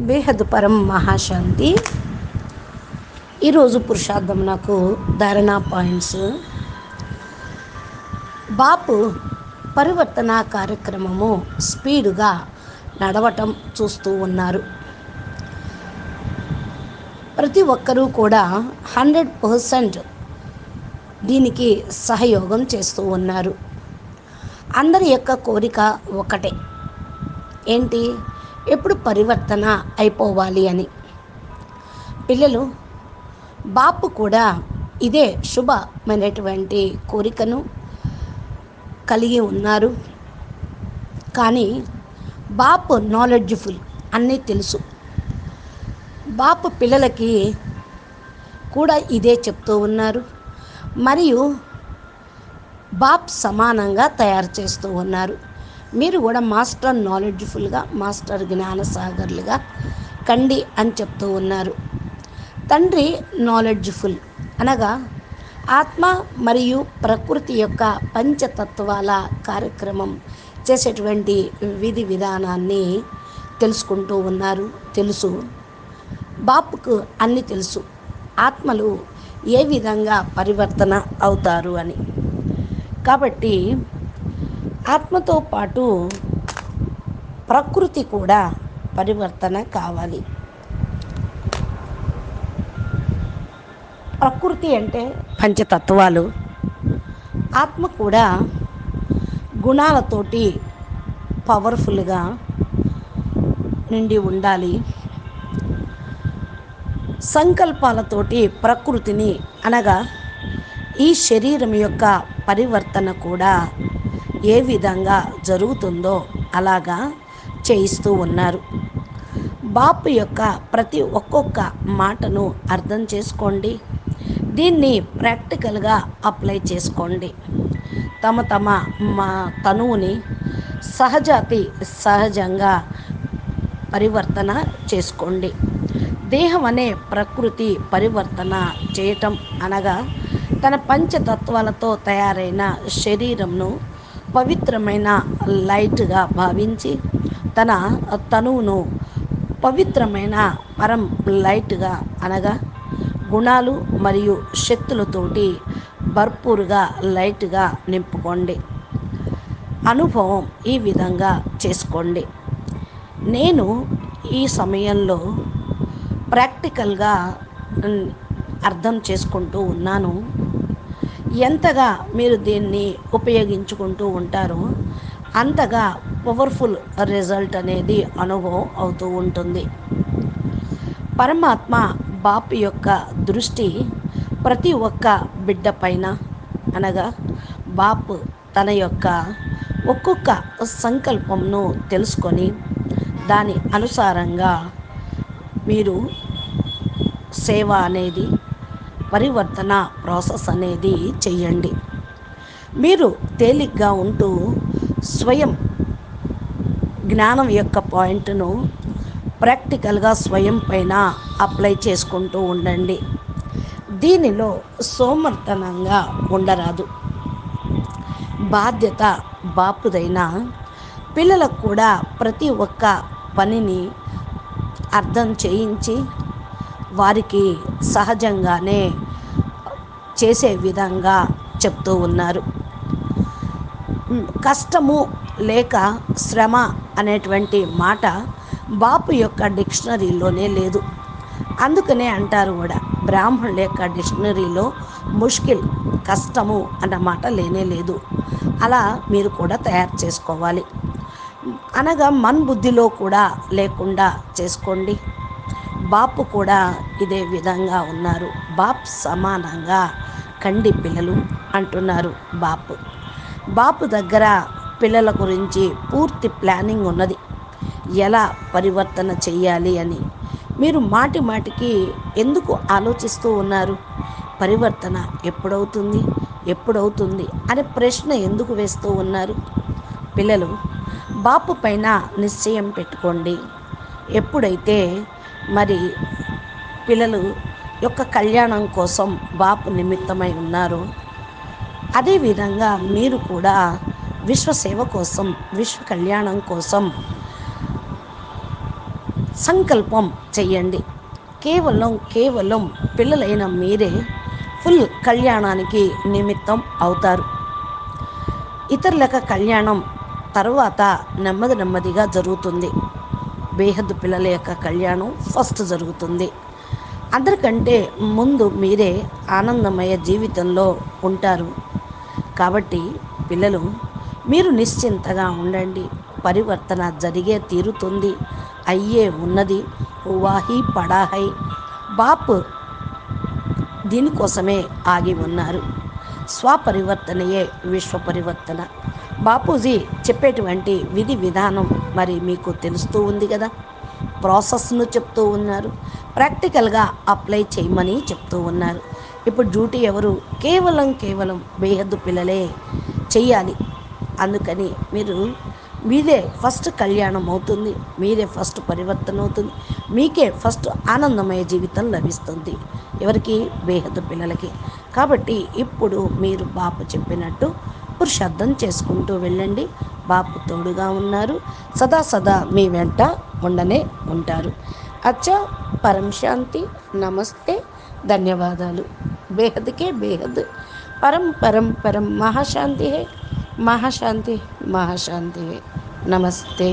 బేహద్ పరం మహాశాంతి. ఈరోజు పురుషార్థం నాకు ధారణా పాయింట్స్. బాపు పరివర్తన కార్యక్రమము స్పీడుగా నడవటం చూస్తూ ఉన్నారు. ప్రతి ఒక్కరూ కూడా హండ్రెడ్ పర్సెంట్ దీనికి సహయోగం చేస్తూ ఉన్నారు. అందరి యొక్క కోరిక ఒకటే. ఏంటి? ఎప్పుడు పరివర్తన అయిపోవాలి అని. పిల్లలు బాపు కూడా ఇదే శుభమైనటువంటి కోరికను కలిగి ఉన్నారు. కానీ బాపు నాలెడ్జ్ఫుల్ అన్నీ తెలుసు. బాపు పిల్లలకి కూడా ఇదే చెప్తూ ఉన్నారు. మరియు బాప్ సమానంగా తయారు చేస్తూ ఉన్నారు. మీరు కూడా మాస్టర్ నాలెడ్జ్ఫుల్గా మాస్టర్ జ్ఞానసాగర్లుగా కండి అని చెప్తూ ఉన్నారు. తండ్రి నాలెడ్జ్ఫుల్. అనగా ఆత్మ మరియు ప్రకృతి యొక్క పంచతత్వాల కార్యక్రమం చేసేటువంటి విధి విధానాన్ని తెలుసుకుంటూ ఉన్నారు. తెలుసు. బాపుకు అన్ని తెలుసు. ఆత్మలు ఏ విధంగా పరివర్తన అవుతారు అని. కాబట్టి ఆత్మతో పాటు ప్రకృతి కూడా పరివర్తన కావాలి. ప్రకృతి అంటే పంచతత్వాలు. ఆత్మ కూడా గుణాలతోటి పవర్ఫుల్గా నిండి ఉండాలి. సంకల్పాలతోటి ప్రకృతిని అనగా ఈ శరీరం యొక్క పరివర్తన కూడా ఏ విధంగా జరుగుతుందో అలాగా చేయిస్తూ ఉన్నారు. బాపు యొక్క ప్రతి ఒక్కొక్క మాటను అర్థం చేసుకోండి. దీన్ని ప్రాక్టికల్గా అప్లై చేసుకోండి. తమ తమ మా తనువుని సహజాతి సహజంగా పరివర్తన చేసుకోండి. దేహం అనే ప్రకృతి పరివర్తన చేయటం అనగా తన పంచతత్వాలతో తయారైన శరీరంను పవిత్రమైన లైట్గా భావించి తన తనువును పవిత్రమైన పరం లైట్గా అనగా గుణాలు మరియు శక్తులతోటి భర్పూరుగా లైట్గా నింపుకోండి. అనుభవం ఈ విధంగా చేసుకోండి. నేను ఈ సమయంలో ప్రాక్టికల్గా అర్థం చేసుకుంటూ ఉన్నాను. ఎంతగా మీరు దీన్ని ఉపయోగించుకుంటూ ఉంటారో అంతగా పవర్ఫుల్ రిజల్ట్ అనేది అనుభవం అవుతూ ఉంటుంది. పరమాత్మ బాపు యొక్క దృష్టి ప్రతి ఒక్క బిడ్డ పైన అనగా బాపు తన యొక్క ఒక్కొక్క సంకల్పంను తెలుసుకొని దాని అనుసారంగా మీరు సేవ అనేది పరివర్తన ప్రాసెస్ అనేది చెయ్యండి. మీరు తేలిగ్గా ఉంటూ స్వయం జ్ఞానం యొక్క పాయింట్ను ప్రాక్టికల్గా స్వయం పైన అప్లై చేసుకుంటూ ఉండండి. దీనిలో సోమర్థనంగా ఉండరాదు. బాధ్యత బాపుదైన పిల్లలకు కూడా ప్రతి ఒక్క పనిని అర్థం చేయించి వారికి సహజంగానే చేసే విధంగా చెప్తూ ఉన్నారు. కష్టము లేక శ్రమ అనేటువంటి మాట బాపు యొక్క డిక్షనరీలోనే లేదు. అందుకనే అంటారు కూడా బ్రాహ్మణుల యొక్క డిక్షనరీలో ముష్కిల్ కష్టము అన్న మాట లేనే లేదు. అలా మీరు కూడా తయారు చేసుకోవాలి. అనగా మన్ బుద్ధిలో కూడా లేకుండా చేసుకోండి. బాపు కూడా ఇదే విధంగా ఉన్నారు. బాప్ సమానంగా కండి పిల్లలు అంటున్నారు బాపు. బాపు దగ్గర పిల్లల గురించి పూర్తి ప్లానింగ్ ఉన్నది. ఎలా పరివర్తన చెయ్యాలి అని. మీరు మాటి మాటికి ఎందుకు ఆలోచిస్తూ ఉన్నారు? పరివర్తన ఎప్పుడవుతుంది? ఎప్పుడవుతుంది? అనే ప్రశ్న ఎందుకు వేస్తూ ఉన్నారు? పిల్లలు బాపు పైన నిశ్చయం పెట్టుకోండి. ఎప్పుడైతే మరి పిల్లలు యొక్క కళ్యాణం కోసం బాపు నిమిత్తమై ఉన్నారు. అదేవిధంగా మీరు కూడా విశ్వసేవ కోసం విశ్వ కళ్యాణం కోసం సంకల్పం చెయ్యండి. కేవలం కేవలం పిల్లలైన మీరే ఫుల్ కళ్యాణానికి నిమిత్తం అవుతారు. ఇతరులకు కళ్యాణం తర్వాత నెమ్మది నెమ్మదిగా జరుగుతుంది. బేహద్దు పిల్లల యొక్క కళ్యాణం ఫస్ట్ జరుగుతుంది. అందరికంటే ముందు మీరే ఆనందమయ జీవితంలో ఉంటారు. కాబట్టి పిల్లలు మీరు నిశ్చింతగా ఉండండి. పరివర్తన జరిగే తీరుతుంది. అయ్యే ఉన్నది. వాహి పడాహై. బాపు దీనికోసమే ఆగి ఉన్నారు. స్వపరివర్తనయే విశ్వ పరివర్తన బాపూజీ చెప్పేటువంటి విధి విధానం మరి మీకు తెలుస్తూ ఉంది కదా. ప్రాసెస్ను చెప్తూ ఉన్నారు. ప్రాక్టికల్గా అప్లై చేయమని చెప్తూ ఉన్నారు. ఇప్పుడు డ్యూటీ ఎవరు? కేవలం కేవలం బేహద్దు పిల్లలే చెయ్యాలి. అందుకని మీరు మీదే ఫస్ట్ కళ్యాణం అవుతుంది. మీదే ఫస్ట్ పరివర్తన అవుతుంది. మీకే ఫస్ట్ ఆనందమయ జీవితం లభిస్తుంది. ఎవరికి? బేహద్దు పిల్లలకి. కాబట్టి ఇప్పుడు మీరు బాపు చెప్పినట్టు పురుషార్థం చేసుకుంటూ వెళ్ళండి. బాపు తోడుగా ఉన్నారు. సదా సదా మీ వెంట ఉండనే ఉంటారు. అచ్చా పరం శాంతి నమస్తే ధన్యవాదాలు. బేహద్కే బేహద్. పరం పరం పరం మహాశాంతి హే మహాశాంతి మహాశాంతి. నమస్తే.